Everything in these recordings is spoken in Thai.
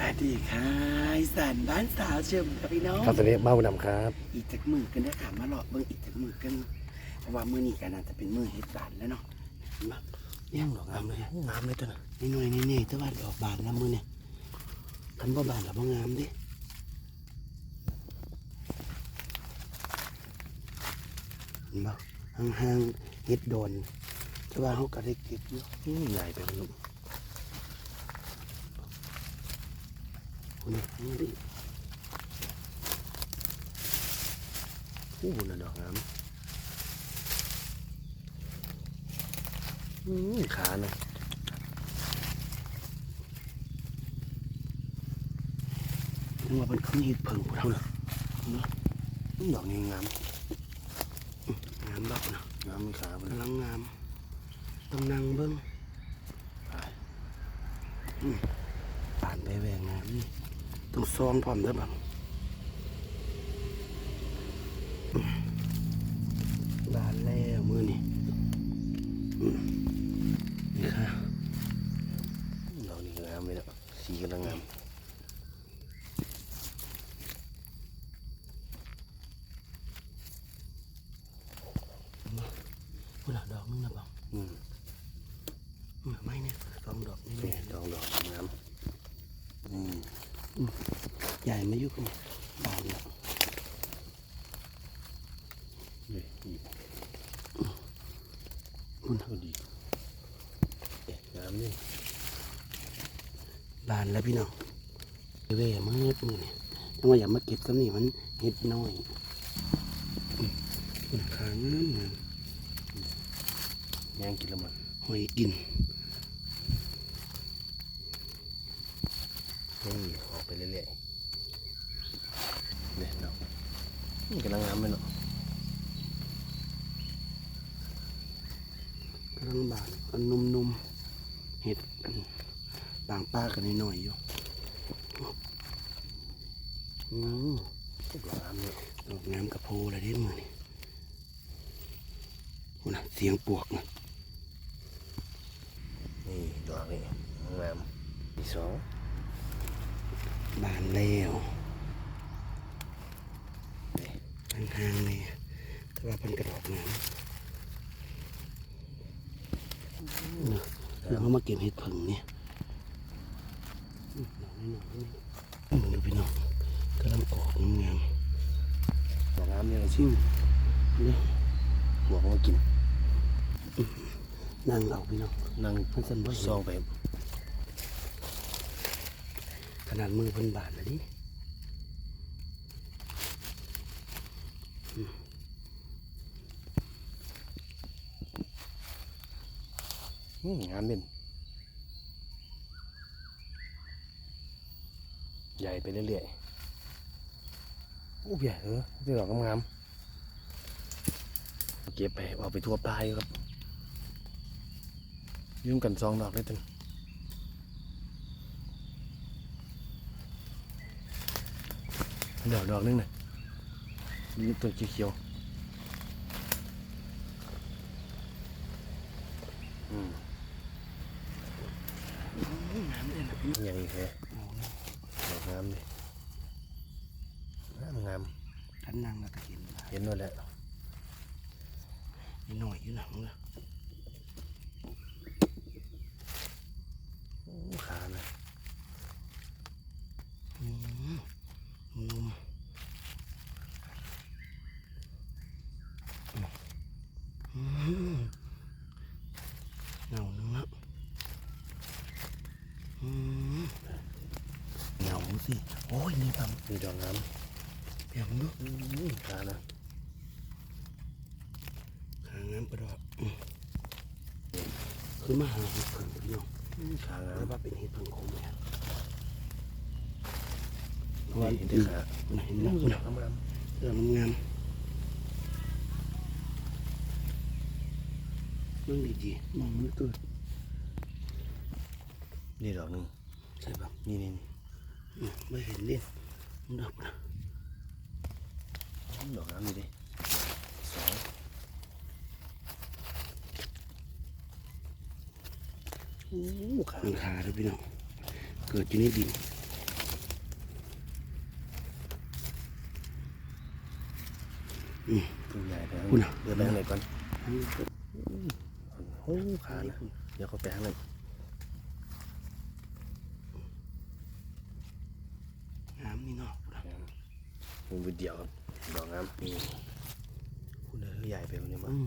วัสดีค่ะอีสานบ้านสาวเชื่อมกับพี่น้องครับตอนนี้เบ้าดำครับอีกจากมือกันนะค่ะมาหลอกเบิ่งอีกจากมือกันเพราะว่ามือนี้กันน่าจะเป็นมือเฮ็ดบานแล้วเนาะเห็นปะย่างดอกงามเลยงามเลยตัวน่ะนี่หน่อยนี่นี่แต่ว่าดอกบานแล้วมือเนี่ยคันบ่บานแล้วบ่งามเดิเห็นปะห่างๆเฮ็ดโดนแต่ว่าเขาก็ได้เก็บอยู่อืมใหญ่ไปมันลูก คนนี้นี่ดิอู้น่ะดอกงามอืมขาน่ะนึกว่าเป็นคือเฮ็ดเพิ่งพวกเราเนาะอืมดอกนี้งามงามบักเนาะงามมีขามันกำลังงามต้องนั่งเบิ้งไป ผ่านไปแหวงงามนี่ ต้องซองพร้อมเด้อบังบานแล้วมือนี่อืมนี่ค่ะดอกนี้งามเลยเนาะสีกำลังงาม พูดละดอกนึงนะบัง อืม อืมไม่เนี่ยสองดอกนี่ นี่ดอกดอกงามอืม ใหญ่ มาอยู่กันบานแล้วนี่อีกคุณพอดีเอ๊ะงามนี่บานแล้วพี่น้องเว่มืดมือเนี่ยยังว่าอย่ามาเก็บซ้ำนี่มันเห็ดน้อยอืมคุณขางามงามย่างกินแล้วมันหอยกินนี่ออกไปเรื่อยๆเนี่ยดอกนี่ กำลังงามเลยเนาะกำลังบานอันนุ่มๆเห็ดอันบางป้ากันหน่อยๆอยู่อืมดอกงามเนาะดอกน้ำกระโพอะไรได้มือนี่โอ้นะเสียงปวกนะนี่ดอกนี่งามอีกสองบานแล้ว นี่ ห่างๆเลยแต่ว่าเป็นกระดอกน้ำเนอะแล้วเขามาเก็บเห็ดผึ่งเนี่ยอืมดอกน้อยๆนี่มึงดูพี่น้องกำลังออกงามดอกงามเนี่ยๆสิชิ่งเนี่ยหัวเขามากินนั่งเอาพี่น้องนั่งมันสั่นบ่เห็นซองไปขนาดมือเพิ่นบาดเลยดิ งามเป็นใหญ่ไปเรื่อยๆอู้ใหญ่เออที่ดอกงามๆเก็บไปเอาไปทั่วปลายครับยุ่งกันซองดอกได้ตึงดอกดอกนึงน่ะนี่ตัวเขียวๆอืม น้ำเลยนะพี่ ใหญ่แค่เอานะดอกงามเลยงามงามท่านนั่งแล้วก็เห็นบาดเห็นด้วยแหละนิดหน่อยอยู่นะมึงอะโอ้ขานะ อืมนุ่มอืมเงาหนึงละอืมเงาสิ โอ้ยนี่บังมีดอกงามเปียกดูอืมขานะหางามประดอกอืมคือมาหาเห็ดเพิ่งพี่น้องอืมขางาแล้มวว่าเป็นเห็ดเพิ่งคงแม่ว่าเห็นแต่ขาไหนอืนะมคุณดอกงามเรื่องงามเรื่องดีๆมองมันเกิดๆนี่ดอกหนึ่งใช่ปะนี่นี่นี่อืม ไม่เห็นดิมันดับนะดอกน้ำดิดิสองโอ้ขาขาด้วยพี่น้อง เกิดอยู่ในดินตัวใหญ่ไปคุณเดินไปทางไหนก่อนโอ้ขาเดี๋ยวเขาไปทางไหน นี่เนาะพุ่นน่ะมันวิดเดียวครับดอกงามนี่คุณเดินใหญ่ไปคนนี้มั้อืง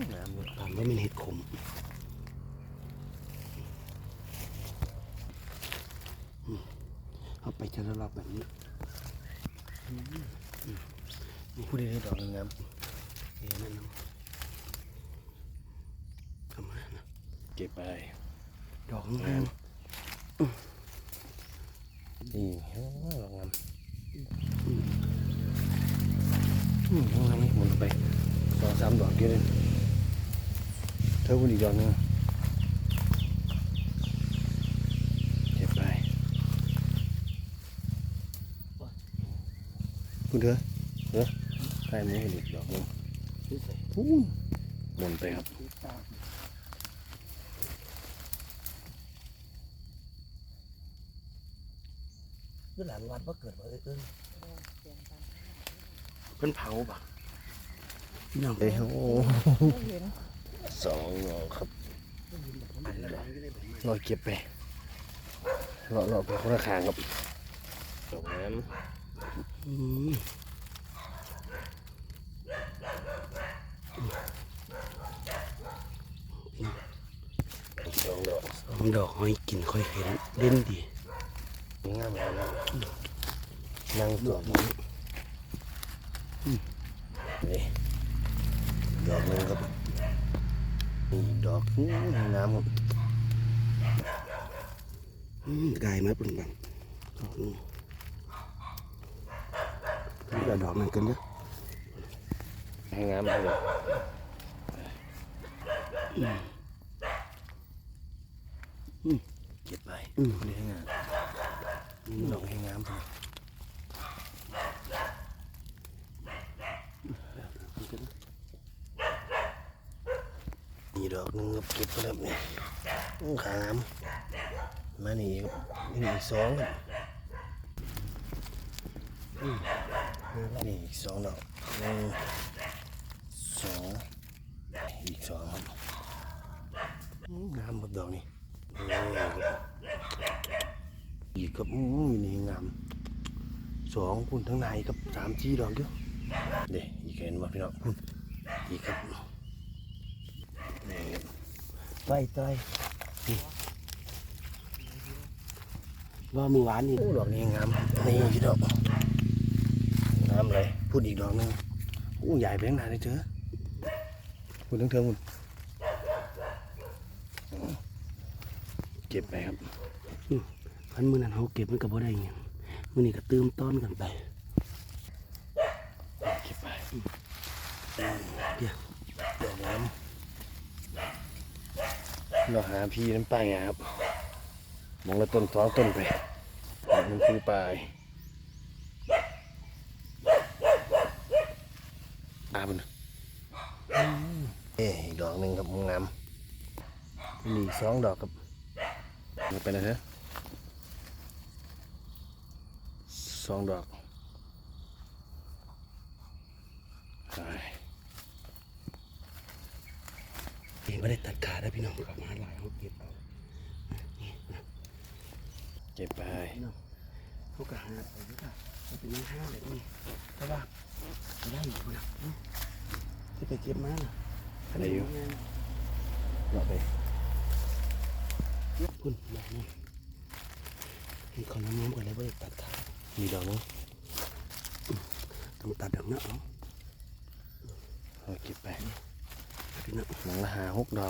มงามเลยตามว่าเป็นเห็ดขมเอาไปจะระลับแบบนี้พูดได้ดอกงามเอ๋นั่นนะทำไมนะเก็บไปดอกงาม นี่ดองามอืมงามนี่หมุนไปสองสามดอกเยอะเลยเธอคุณอีกดอกนึงเก็บไปคุณเถอะเถอะใครไม่ให้หลุดดอกนึงนี่ใส่พูนหมุนไปครับ ตาคือหลานวัดว่าเกิดว่าเอ้ยเอ้ยเพิ่นเผาปะพี่น้องเอ้ยโอ้ไม่เห็นสองดอกครับไปแล้วดอกนี้ได้แบบนี้รอเก็บไปรอรอไปคนละขางครับดอกน้อืมำสองดอกสองดอกห้อยกินค่อยเห็นเล่นดี งามแล้วนะนั่งดตัวอกนี้นี้นี่ดอกหนึงครับนี่ดอกอื้องามครับอืมกายมาเป็นบังดอกนี้เดี๋ยวดอกนั้นกันเด้อให้งามเอาเลยเก็บไปอืมนี่ให้งาม ดอกให้งามครับนี่ดอกหนึงครับเก็บไปแล้วนี่อื้อขางามมานี่ครับนี่อีกสองครับอืมนี่อีกสองดอกหนึ่งสองอีกสองครับอื้องามครับดอกนี้นี่ครับ อีกครับอื้อนี่งามสองคุณทั้งในครับสามจีดอกเดียวเด็อีกเห็นว่าพี่น้องคุณอีกครับนี่ครับใต้ใต้ว่ามือหวานนี่ดอกนี้งามนี่พี่ดอกงามเลยพูดอีกดอกหนึงโอ้ใหญ่ไปข้างหน้าเลยเถอะพูดทั้งเทิงคุณเก็บไปครับ พันมือนั้นเขาเก็บมันก็บ่ได้เงี้ยมือนี้ก็เติมต้อนกันไปเก็บไปเดี๋ยวดอกน้ำเราหาพี่น้ำปลายครับมองละต้นสองต้นไปดอกน้ำคือปลายอาบุญเอ้ยอีกดอกหนึ่งครับงามมีสองดอกครับมันไปนะเถอะ สองดอกไปเห็นไม่ได้ตัดขาได้พี่น้องกลับมาหลายเขาเก็บเอานี่นะเก็บไปพี่น้องเขากะหาไปด้วยค่ะเขาเป็นยังห้าแบบนี้แต่ว่าไม่ได้อยู่นะที่ไปเก็บมาน่ะอะไรอยู่ดอกไปคุณดอกนี่นี่เขาน้ำๆกันเลยไม่ได้ตัดขา มีดอกนึงต้องตัดดอกนะเอาเอาเก็บไปพี่น้องหนังละหาหกดอ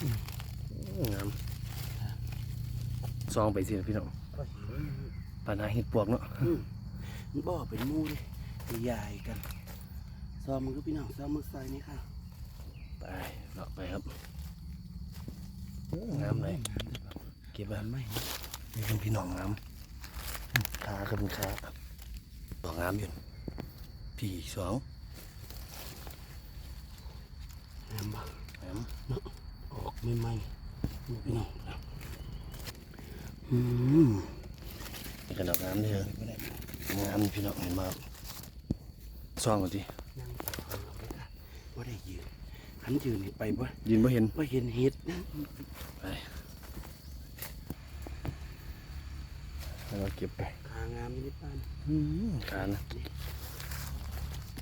งนี่โอ้งามเลยอืมสี่สี่สี่ดอกเดี๋ยวหายนะเถอะพูดนะสองดอกนี่สองดอกเดี๋ยวนี่มีสองดอกโอ้งามซองไปสิพี่น้องก็เห็นปัญหาเห็ดปวกเนาะอืมมันบ่เป็นหมูเลยใหญ่กันซ้อมมันก็พี่น้องซ้อมมือใส่นี่ค่ะ ไปดอกไปครับงามเลยเก็บไว้ไม่นี่เป็นพี่น้องงามขาขึ้นขาดอกงามอยู่พี่อีกสองงามบ่งามเนาะออก ไม่ไหมพี่น้องอืมนี่ก็ดอกงามเด้อไม่ได้งามนี่พี่น้องเห็นมากซองก่อนดินั่งต่อเอาไม่ได้ว่าได้ยืนหันยืนนี่ไปบ่ยืนบ่เห็นว่าเห็นเห็ดนะไปแล้วเราเก็บไปขางามนี่ป้านขานะ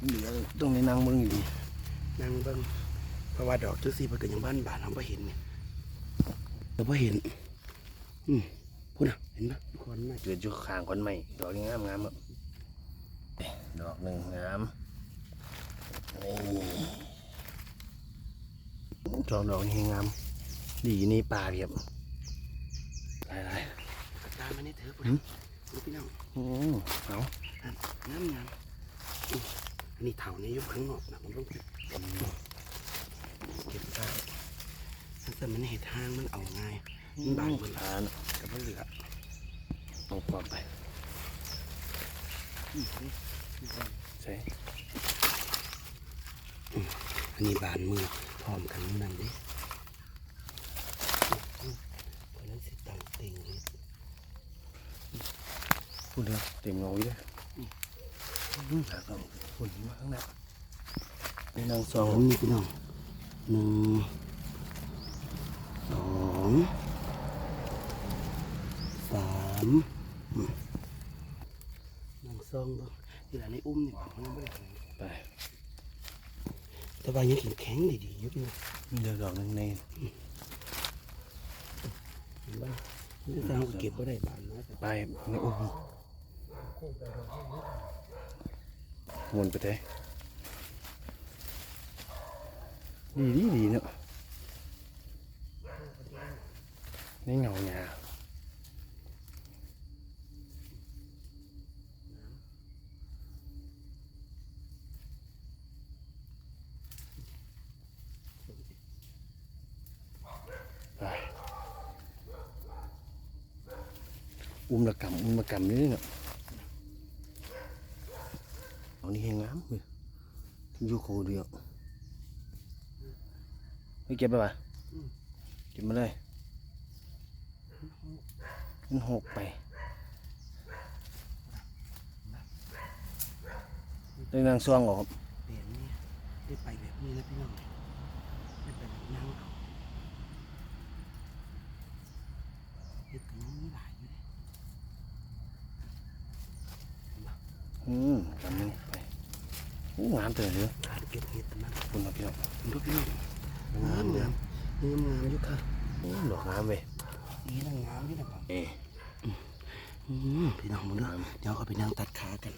เหลือตรงในนางเมืองอยู่ดีนั่งเบิ่ง เพราะว่าดอกจุสีมันก็ยังบ้านบานเราไ่เห็นเนี่ยเราไ่เห็น อืมพูดนะเห็นปะคนน่าเกิดอยู่ข้างคนใหม่ดอกนี้งามงามครับดอกหนึ่งงามนี่ดอกดอกนี้งาม ดีนี่ป่าเรียบหลายหลายกระตามมานี่เถอะพูดหืนะมดูพี่น้องๆอืมเอางามงามอืมอันนี้เถาในยุคข้างนอกนะมันต้อง เก็บเก็บได้แต่มันเห็ดทางมันเอาง่ายมันบานมันทานกับมันเหลือเอาปอบไปอืมนี่นี่ก่อนใส่อันนี้บานมือพร้อมกันนั่นดิอืมเพราะนั้นสิตังเต็งเลยพูดเลยเต็มเงาอยู่เลยหากเราฝุ่นมาข้างหน้านี่นางซสอองงนี่พี่น้อง หนึ่งสองสามอืมหนึ่งสองบ่ที่หลานในอุ้มนี่บอกมันไม่ได้ทำไปแต่ว่ายังแข็งแข็งๆดีๆอยู่พี่น้องเดี๋ยวดอกหนึงในเห็นป่ะนี่ทางเก็บไว้ได้บานนะแต่ไปในอุ้มวนไปเถอะ ดีดีดีเนาะนี่เงาหยาไปอุ้มละกำอุ้ ไม่เก็บไปปะเก็บมาเลยมันหกไปได้นางซองเหรอครับเปลี่ยนนี่ได้ไปแบบนี้แล้วพี่น้องได้ไปแบบนั่งเอาเฮ็ดกันนี้หลายอยู่เลยอืมกำนึงไปโอ้งามเตยเลยการเก็บเห็ดแต่มันคุณครับพี่น้องมันก็พี่น้อง งามงามงามงามอยู่ค่ะโอ้ดอกงามเว้ยนี่นั่งงามอยู่นะครับเอ๊ะอืมพี่น้องมึงเด้อเดี๋ยวเขาไปนั่งตัดขากัน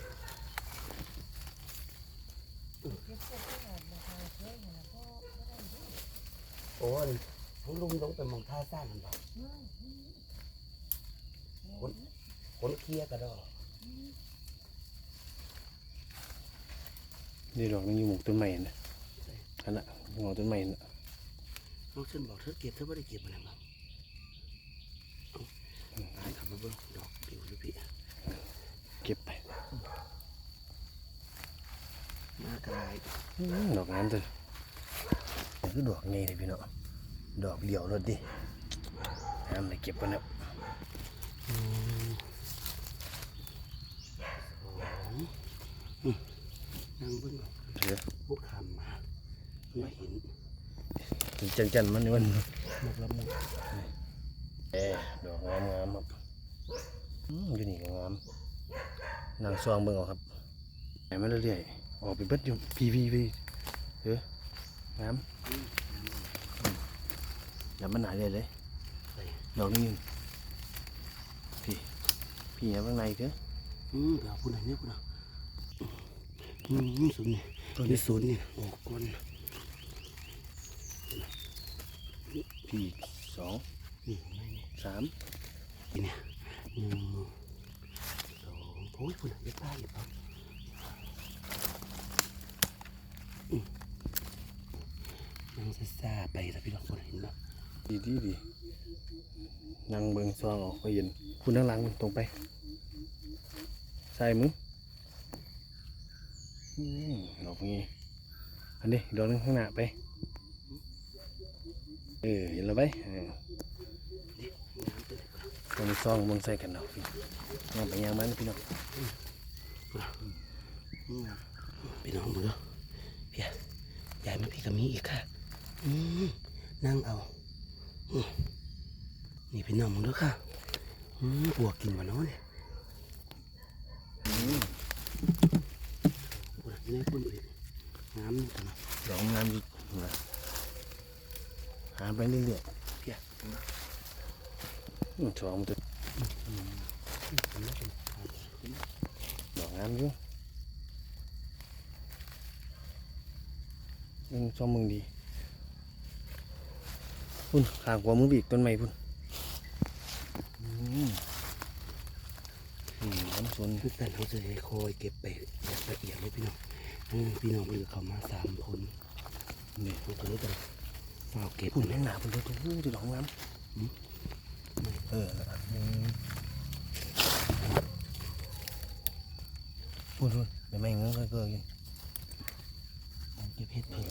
โอ้ยทั้งลุงลงไปมองท่าสร้างกันบ่คนคนเคลียร์กันดอกนี่ดอกนึงอยู่หมกต้นไม้นะอันน่ะหมกต้นไม้น่ะ น้องเชิญบอกเธอเก็บเธอไม่ได้เก็บอะไรมั้งเอาตายขับมาเบิ้งดอกปิวอยู่พี่เก็บไปมากระไรอืมดอกงามเตยนี่คือดอกไงเลยพี่น้องดอกเดียวรถดิงามเลยเก็บไปแล้วอืมสองอืมนั่งเบิ้งก่อนเดี๋ยวพวกคำมาไม่เห็น จันจันมันนี่มันหมกละมุกเอ๊ดอกงามงามครับอยู่นี่งามนางซองเบิ่งเอาครับไหนมาเรื่อยๆออกไปเบิดอยู่พีพีพีเฮ้ยงามอย่ามันหายเลยเลยดอกนี้พี่พี่อย่าข้างในเถอะอืมเดี๋ยวพูดหน่อยเนี่ยพูดหน่อยอืมศูนย์นี่นี่ศูนย์นี่ออกก่อน พี่สองนี่ไม่นี่สามนี่เนี่ยหนึ่งสองโอ้ยพูดหน่อยจะตายหรือเปล่าอืมนั่งซ่าๆไปแต่พี่ลองพูดหน่อยเห็นไหมดีดีดีนั่งเบิ่งซองออกไปเย็นคุณนั่งหลังมันตรงไปใส่มึงอืมดอกนี้อันนี้ดอกหนึงข้างหน้าไป เออเห็นแล้วไปเออตรงนี้ซองเบิ่งใส่กันดอกพี่ย่างไปย่างมันพี่น้องพี่น้องดูเด้อเพี่ยายมาพี่กับมีอีกค่ะอืมนั่งเอาอืนี่พี่น้องมึงเด้อค่ะอืมปวกกินวะเนาะเนี่ยปวกนี่ปุ่นอีกน้ำนี่กันนะดอกงามอยู่ หาไปเรื่อยเพี่ยๆอืมสองมันจะดอกงามอยู่มึงชอบมึงดีพุ่นขางกว่ามือบีกต้นไม้พุ่นอืมอืมน้ำสนคือแต่เขาจะให้คอยเก็บไปแบบละเอียดเลยพี่น้องอืมพี่น้องไปเหลือเขามาสามคนนี่เขาก็เลยจะเฝ้า เก็บพุ่นเลแม่ยงหนาพุ่นเลยตัวผู้ที่ดอกงามเออแล้วก็อืมพุ่นพุ่นไม่ไม่เงี้ยก็เกินเก็บเห็ดเพิ่ม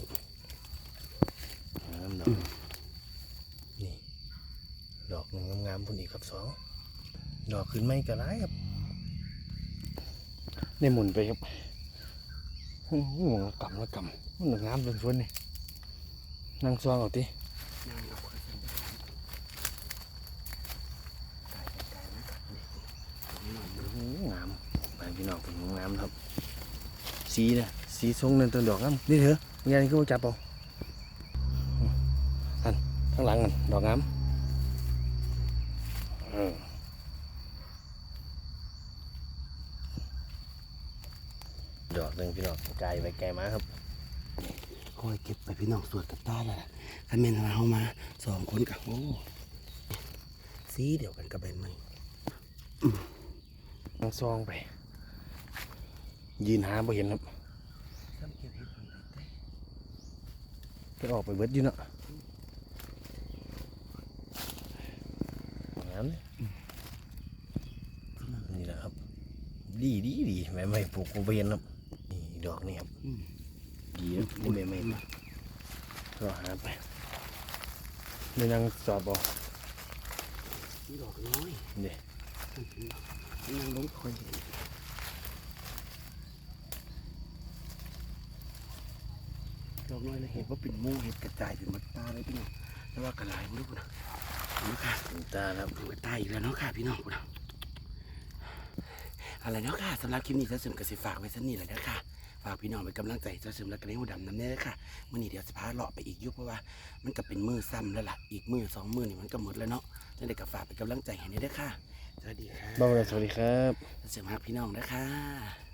งามดอกนี่ ดอกหนึ่งงามๆพุ่นอีกครับสองดอกขึ้นไม่กระไรครับได้หมุนไปครับหูหูกำแล้วกำมันงามเป็นส่วนนี่ นั่งซองเอาตินั่งเอาค่อกกายกายนะนี่นี่หน่อยมึงามไปพี่น้องเป็นงามครับสีนะสีทรงนั่นตัวดอกงามนี่เถอะงานนี้ก็มาจับเอาอันข้างหลังอันดอกงามดอกหนึ่งพี่น้องไกลไปไกลมาครับ คอยเก็บไปพี่น้องสวดกับตาและถ้าเมนเราเอามาสองคนกับโอ้สีเดียวกันกับใบไม้นั่งซองไป ยืนหาบ่เห็นครับซ้ำเก็บเห็ดเพิ่มไปเต้ก็ออกไปเบิดอยู่เนาะงามเลยนี่แหละครับ ดีดีดีใบไม้ปลูกบ่เห็นครับนี่ดอกนี่ครับ อืมดีครับนี่ใบไม้ปะก็หาไปนี่นั่งสอบเอานี่ดอกน้อยเด้นั่งลงคอยดอกน้อยเลยเห็นว่าเป็นหมู่เห็ดกระจายเป็นมัดตาเลยพี่น้องแต่ว่ากระลายไม่รู้นะนี่ค่ะตาครับมันตาอีกแล้วเนาะค่ะพี่น้องพี่น้อะไรเนาะค่ะสำหรับคลิปนี้เจ้าซึมกสิฝากไว้สักนิดเลยนะคะ ฝากพี่น้องเป็นกำลังใจให้เจ้าซึมและกระเลี้ยงหัวดำน้ำเน้อค่ะมื่อนี้เดี๋ยวจะพาเลาะไปอีกอยุบเพราะว่า มันก็เป็นมือซ้ำแล้วล่ะอีกมือสองมือนี่มันก็หมดแล้วเนาะจังได้กับฝากเป็นกำลังใจให้นี่เด้อค่ะสวัสดีค่ะบ้าวเลยสวัสดีครับเจ้าซึมฮักพี่น้องนะคะ